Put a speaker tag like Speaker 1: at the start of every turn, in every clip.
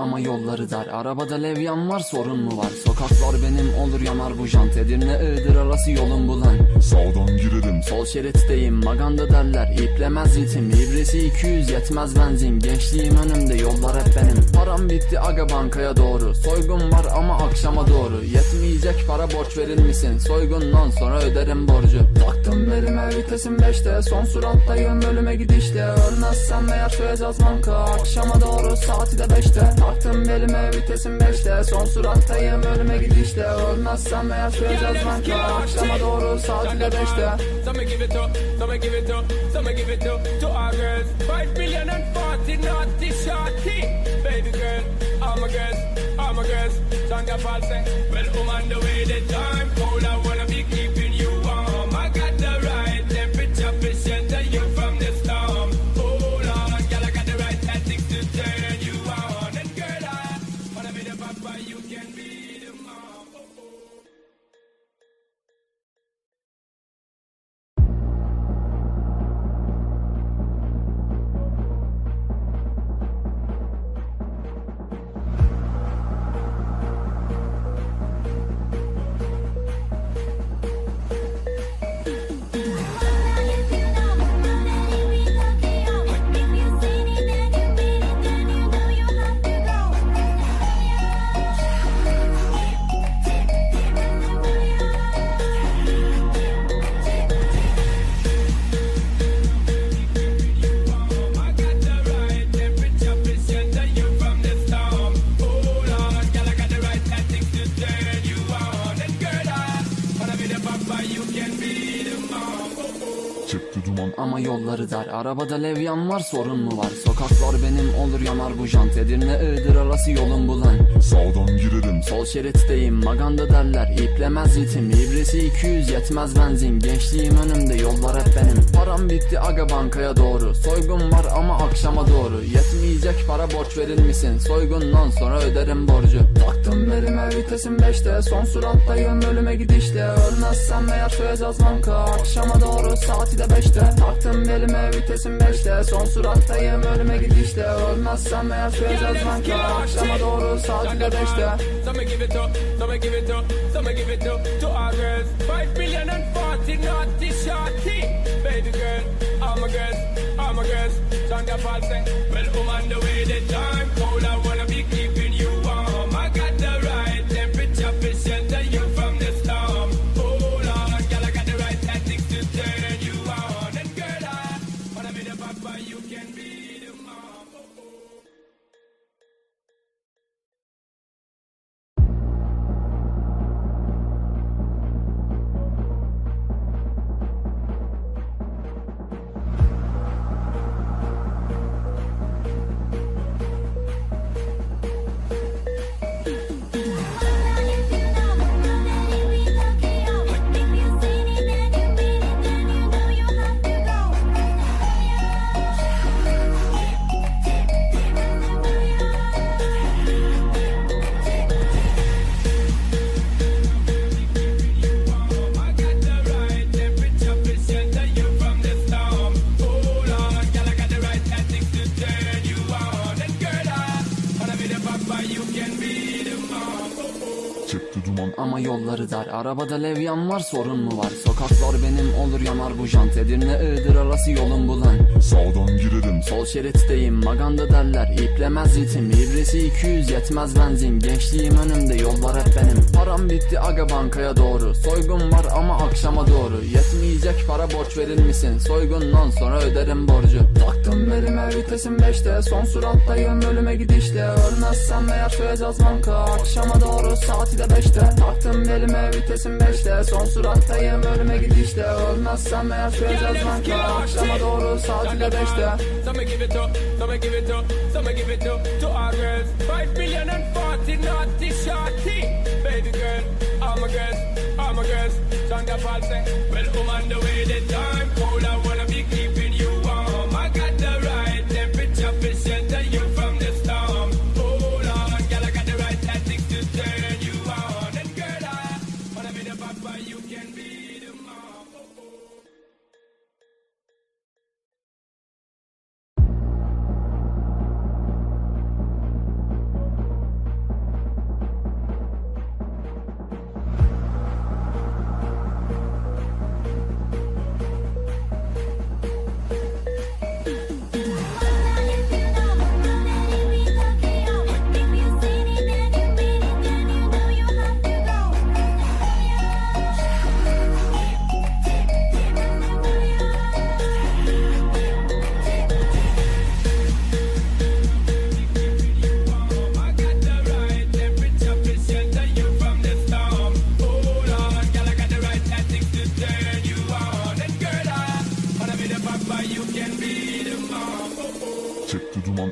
Speaker 1: Ama yolları dar. Arabada levyan var sorun mu var? Sokaklar benim olur yanar bu jant. Edirne Iğdır arası yolun bulan
Speaker 2: Sağdan girerim
Speaker 1: Sol şeritteyim maganda derler. İplemez ritim. İbresi 200 yetmez benzin. Gençliğim önümde yollar hep benim. Param bitti aga bankaya doğru. Soygun var ama akşama doğru. Yetmeyecek para borç verir misin? Soygundan sonra öderim borcu. Taktım belime vitesim 5'te Son surattayım ölüme gidişte. Ölmezsem eğer söyleyeceğiz banka. Akşama doğru saati de 5'te Taktım belime vitesim 5'te Son surattayım ölüme gidişte Ölmezsem eğer söyleyeceğiz banka Akşama doğru saati de 5'te
Speaker 3: Some give it up, some give it up, some give it up to our girls. Five million and forty naughty shorty. Baby girl, all my girls, all my girls. Sandra Paul say, well, I'm on the way the time. Cold, I wanna be keeping
Speaker 2: Duman
Speaker 1: Ama yolları dar. Arabada levyan var sorun mu var? Sokaklar benim olur yanar bu jant. Edirne Iğdır arası yolun bulan
Speaker 2: Sağdan girerim.
Speaker 1: Sol şeritteyim maganda derler. İplemez ritim ibresi 200 yetmez benzin. Gençliğim önümde yollar hep benim. Param bitti aga bankaya doğru. Soygun var ama akşama doğru Yetmeyecek para borç verir misin? Soygundan sonra öderim borcu. Taktım belime vitesim 5'te Son surattayım ölüme gidişte. Ölmezsem eğer söyleyeceğiz banka. Akşama doğru saati de 5'te Taktım belime vitesim 5'te Son surattayım ölüme gidişte. Ölmezsem eğer söyleyeceğiz banka. Akşama doğru saati de 5'te
Speaker 3: Some give it up, some give it up, some give it up to our girls. Five million and forty naughty shorty. Baby girl, all my girls, all my girls. Sandra Paul say, well, I'm on the way the time. Cold, I
Speaker 1: Ama yolları dar Arabada levyan var sorun mu var? Sokaklar benim olur yanar bu jant. Edirne Iğdır arası yolun bulan
Speaker 2: Sağdan girerim
Speaker 1: Sol şeritteyim maganda derler. İplemez ritim ibresi 200 yetmez benzin. Gençliğim önümde yollar hep benim. Param bitti aga bankaya doğru. Soygun var ama akşama doğru Yetmeyecek para borç verir misin? Soygundan sonra öderim borcu. Taktım belime vitesim 5'te Son surattayım ölüme gidişte Ölmezsem eğer söyleyeceğiz banka. Akşama doğru saati de 5'te Taktım belime vitesim 5'te Son surattayım ölüme gidişte Ölmezsem eğer söyleyeceğiz banka. Akşama doğru saati de 5'te
Speaker 3: Some give it up, some give it up, some give it up to our girls. Five million and forty naughty shorty. Baby girl, all my girls, all my girls. Sandra Paul well, I'm on the way the time. Cold, I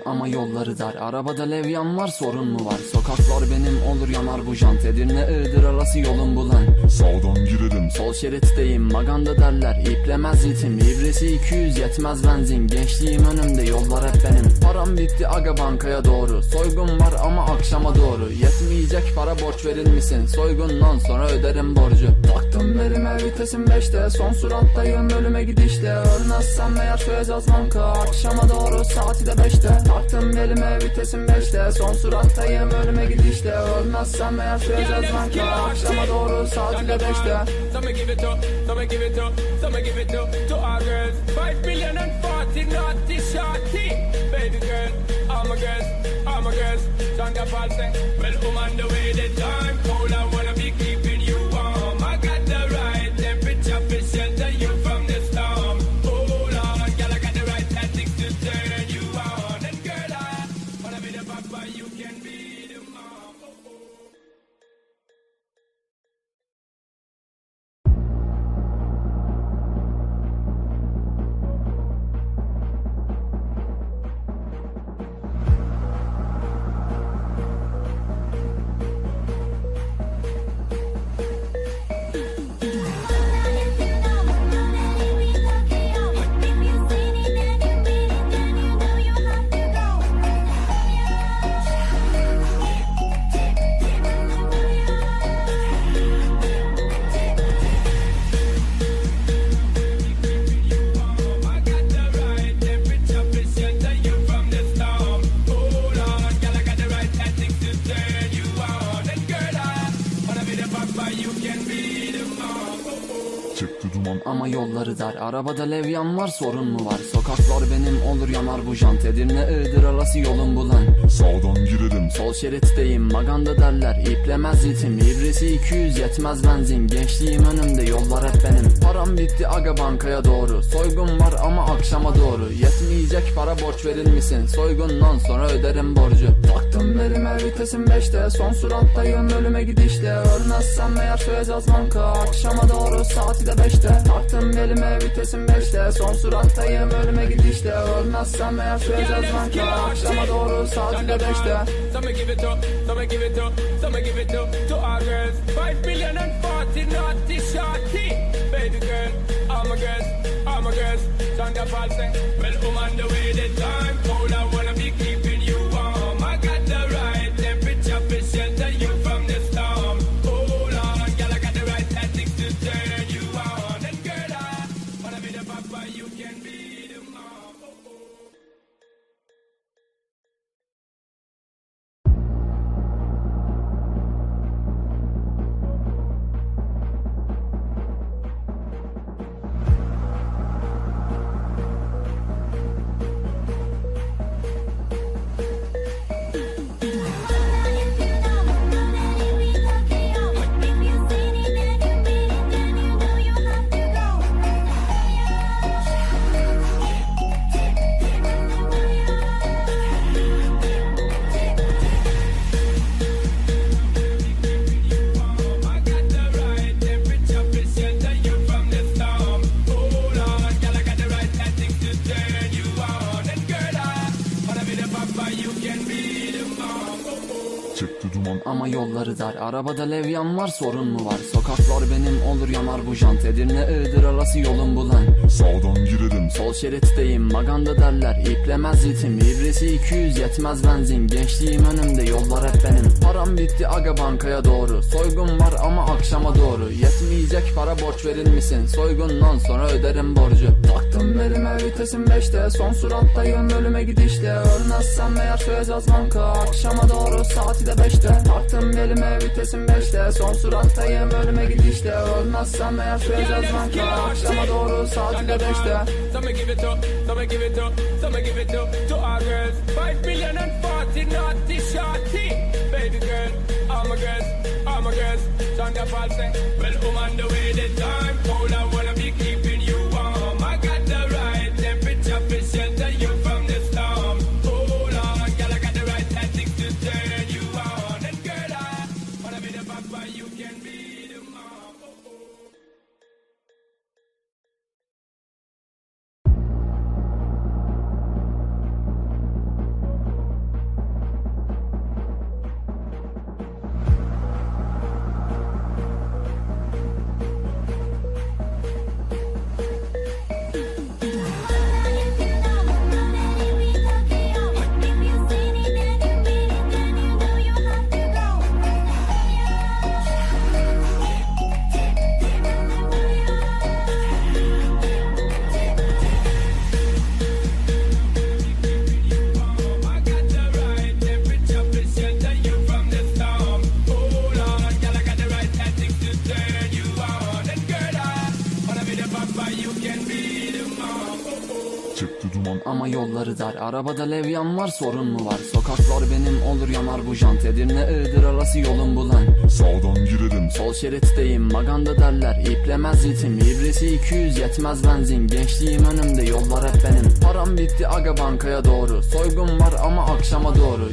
Speaker 1: Ama yolları dar. Arabada levyan var sorun mu var? Sokaklar benim olur yanar bu jant. Edirne Iğdır arası yolun bulan
Speaker 2: Sağdan girerim
Speaker 1: Sol şeritteyim maganda derler. İplemez ritim ibresi 200 yetmez benzin. Gençliğim önümde yollar hep benim. Param bitti aga bankaya doğru. Soygun var ama akşama doğru. Yetmeyecek para borç verir misin? Soygundan sonra öderim borcu. Taktım belime vitesim 5'te Son surattayım ölüme gidişte. Ölmezsem eğer söyleyeceğiz banka. Akşama doğru saati de 5'te Taktım belime vitesim 5'te Son surattayım ölüme gidişte. Ölmezsem eğer söyleyeceğiz banka. Akşama doğru saati de 5'te
Speaker 3: Some give it up, some give it up, some give it up to our girls. Five billion and forty naughty shorty. Baby girl, all my girls, all my girls. Sandra Paul say, well, on the way the time.
Speaker 1: Ama yolları dar. Arabada levyan var sorun mu var? Sokaklar benim olur yanar bu jant. Edirne Iğdır arası yolun bulan
Speaker 2: Sağdan girerim.
Speaker 1: Sol şeritteyim maganda derler. İplemez ritim ibresi 200 yetmez benzin. Gençliğim önümde yollar hep benim. Param bitti aga bankaya doğru. Soygun var ama akşama doğru. Yetmeyecek para borç verir misin? Soygundan sonra öderim borcu. Taktım belime vitesim 5'te Son surattayım ölüme gidişte. Ölmezsem eğer söyleyeceğiz banka. Akşama doğru saati de 5'te Taktım belime vitesim 5'te Son surattayım ölüme gidişte Ölmezsem eğer söyleyeceğiz banka Akşama doğru saati de 5'te
Speaker 3: Some give it up, some give it up, some give it up to our girls. Five billion and forty naughty shorty. Baby girl, all my girls, all my girls. Sandra Paul say, well, on the
Speaker 1: Ama yolları dar. Arabada levyan var sorun mu var? Sokaklar benim olur yanar bu jant. Edirne Iğdır arası yolun bulan
Speaker 2: Sağdan girerim.
Speaker 1: Sol şeritteyim maganda derler. İplemez ritim ibresi 200 yetmez benzin. Gençliğim önümde yollar hep benim. Param bitti aga bankaya doğru. Soygun var ama akşama doğru. Yetmeyecek para borç verir misin? Soygundan sonra öderim borcu. Taktım belime vitesim 5'te Son surattayım ölüme gidişte. Ölmezsem eğer söyleyeceğiz banka. Akşama doğru saati de 5'te Taktım belime vitesim 5'te Son surattayım ölüme gidişte Ölmezsem eğer söyleyeceğiz banka Akşama doğru saati de 5'te
Speaker 3: Some give it up, some give it up, some give it up to our girls. Five billion and forty naughty shorty. Baby girl, all my girls, all my girls. Paul say, well, on the way the time. Cold, I
Speaker 1: yolları dar Arabada levyan var sorun mu var? Sokaklar benim olur yanar bu jant. Edirne Iğdır arası yolun bulan
Speaker 2: Sağdan girerim.
Speaker 1: Sol şeritteyim maganda derler. İplemez ritim ibresi 200 yetmez benzin. Gençliğim önümde yollar hep benim. Param bitti aga bankaya doğru. Soygun var ama akşama doğru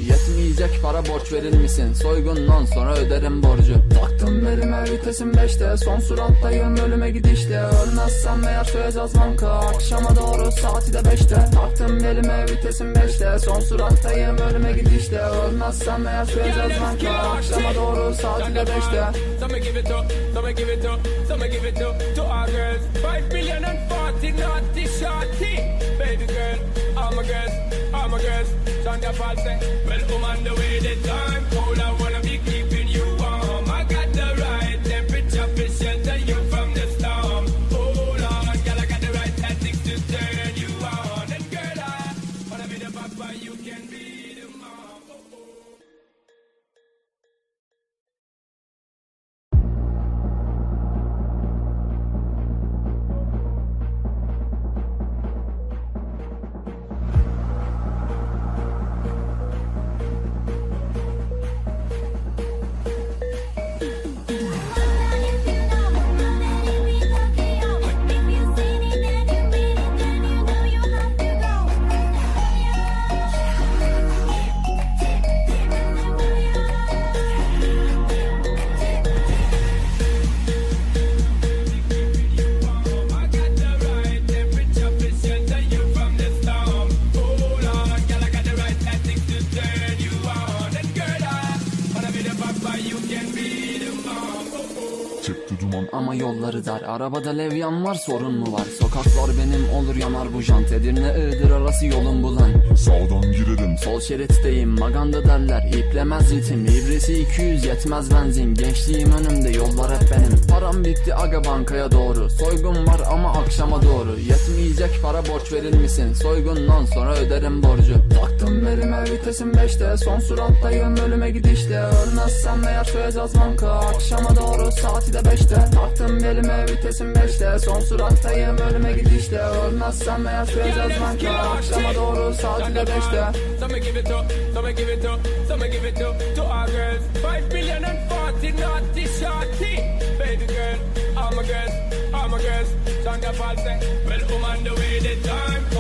Speaker 1: Yetmeyecek para borç verir misin? Soygundan sonra öderim borcu. Taktım belime vitesim 5'te Son surattayım ölüme gidişte. Ölmezsem eğer söyleyeceğiz banka. Akşama doğru saati de 5'te Taktım belime vitesim 5'te Son surattayım ölüme gidişte. Ölmezsem eğer söyleyeceğiz banka. Akşama doğru saati de 5'te
Speaker 3: Some give it up, some give it up, some give it up to our girls. Five million and forty naughty shorty. Baby girl, all my girls, all my girls. Sandra Paul say, well, I'm on the way the time. Cold, I
Speaker 1: Ama yolları dar. Arabada levyan var sorun mu var? Sokaklar benim olur yanar bu jant. Edirne Iğdır arası yolun bulan
Speaker 2: Sağdan girerim.
Speaker 1: Sol şeritteyim maganda derler. İplemez ritim ibresi 200 yetmez benzin. Gençliğim önümde yollar hep benim. Param bitti aga bankaya doğru. Soygun var ama akşama doğru. Yetmeyecek para borç verir misin? Soygundan sonra öderim borcu. Taktım belime vitesim 5'te Son surattayım ölüme gidişte Ölmezsem eğer söyleyeceğiz banka Akşama doğru saati de 5'te Taktım belime vitesim 5'te Son surattayım ölüme gidişte Ölmezsem eğer söyleyeceğiz banka Akşama doğru saati de 5'te
Speaker 3: Some give it up, some give it up, some give it up to our girls. Five million and forty naughty shorty. Baby girl, all my girls, all my girls. Sandra Paul say, well, on the way the time.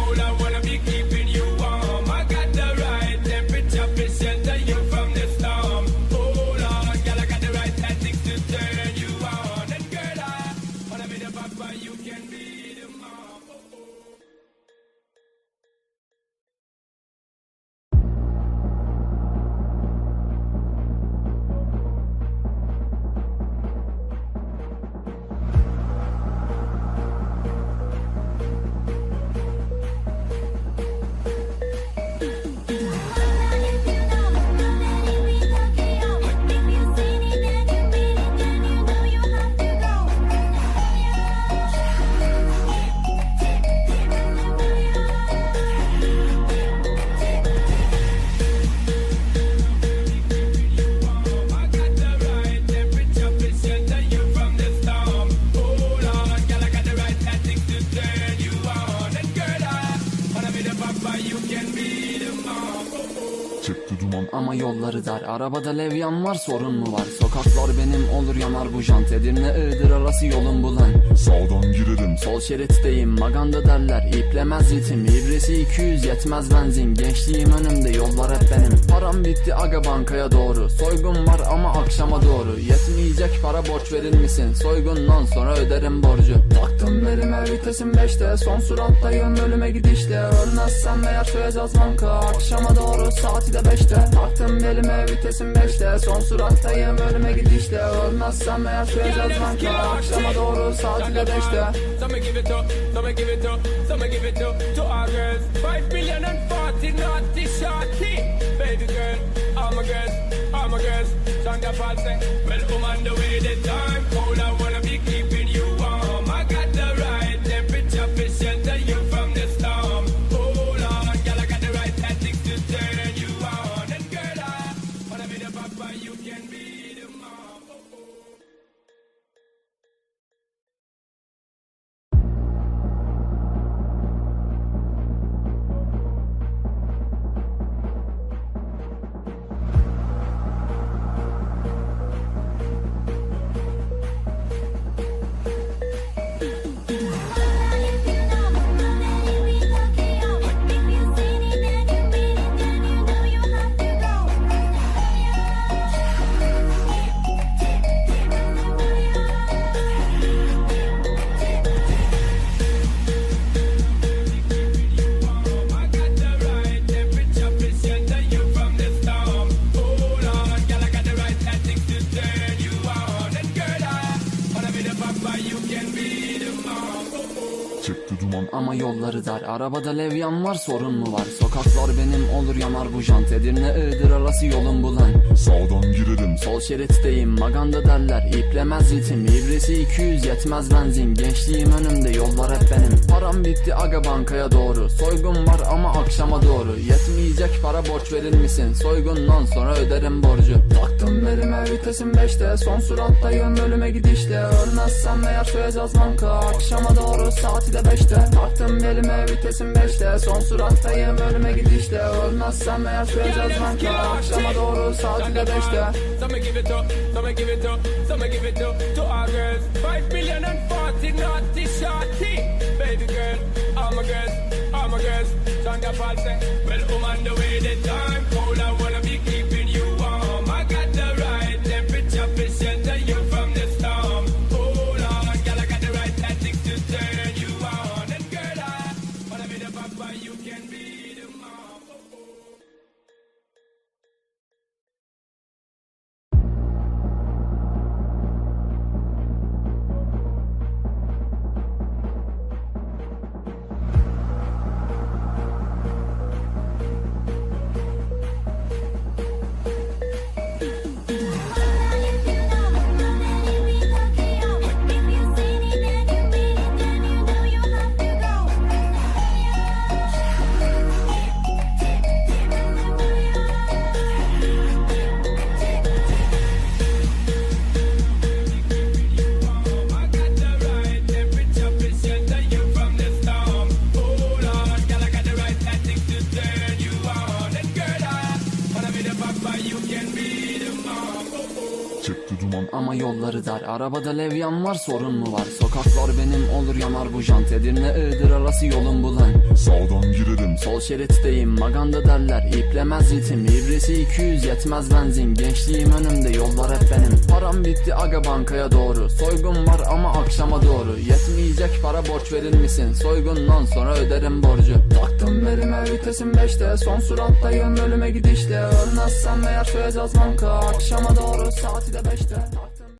Speaker 2: Duman
Speaker 1: Ama yolları dar. Arabada levyan var sorun mu var? Sokaklar benim olur yanar bu jant. Edirne Iğdır arası yolun bulan
Speaker 2: Sağdan girerim.
Speaker 1: Sol şeritteyim maganda derler. İplemez ritim ibresi 200 yetmez benzin. Gençliğim önümde yollar hep benim. Param bitti aga bankaya doğru. Soygun var ama akşama doğru. Yetmeyecek para borç verir misin? Soygundan sonra öderim borcu. Taktım belime vitesim 5'te Son surattayım ölüme gidişte. Ölmezsem eğer söyleyeceğiz banka. Akşama doğru saati de 5'te Taktım belime vitesim 5'te Son surattayım ölüme gidişte Ölmezsem eğer söyleyeceğiz banka Akşama doğru saati de 5'te
Speaker 3: Some give it up, some give it up, some give it up to our girls. Five million and forty naughty shorty. Baby girl, all my girls, all my girls. Sandra say, well, on the way the time. Cold, I
Speaker 1: ama yolları dar. Arabada levyan var sorun mu var? Sokaklar benim olur yanar bu jant. Edirne Iğdır arası yolun bulan
Speaker 2: Sağdan girerim.
Speaker 1: Sol şeritteyim maganda derler. İplemez ritim. İbresi 200 yetmez benzin. Gençliğim önümde yollar hep benim. Param bitti aga bankaya doğru. Soygun var ama akşama doğru. Yetmeyecek para borç verir misin? Soygundan sonra öderim borcu. Taktım belime vitesim 5'te Son surattayım ölüme gidişte Ölmezsem eğer söyleyeceğiz banka. Akşama doğru saati de 5'te Taktım belime vitesim 5'te Son surattayım ölüme gidişte Ölmezsem eğer söyleyeceğiz banka Akşama doğru saati de 5'te
Speaker 3: Some give it up, some give it up, some give it up to our girls. Five million and forty naughty shorty. Baby girl, all my girls, all my girls. Sandra Paul say, well, I'm on the way the time cold. I
Speaker 1: ama yolları dar Arabada levyan var sorun mu var? Sokaklar benim olur yanar bu jant. Edirne Iğdır arası yolun bulan
Speaker 2: Sağdan girerim.
Speaker 1: Sol şeritteyim maganda derler. İplemez ritim ibresi 200 yetmez benzin. Gençliğim önümde yollar hep benim. Param bitti aga bankaya doğru. Soygun var ama akşama doğru. Yetmeyecek para borç verir misin? Soygundan sonra öderim borcu. Taktım belime vitesim 5'te Son surattayım ölüme gidişte. Ölmezsem eğer söyleyeceğiz banka Akşama doğru saati de 5'te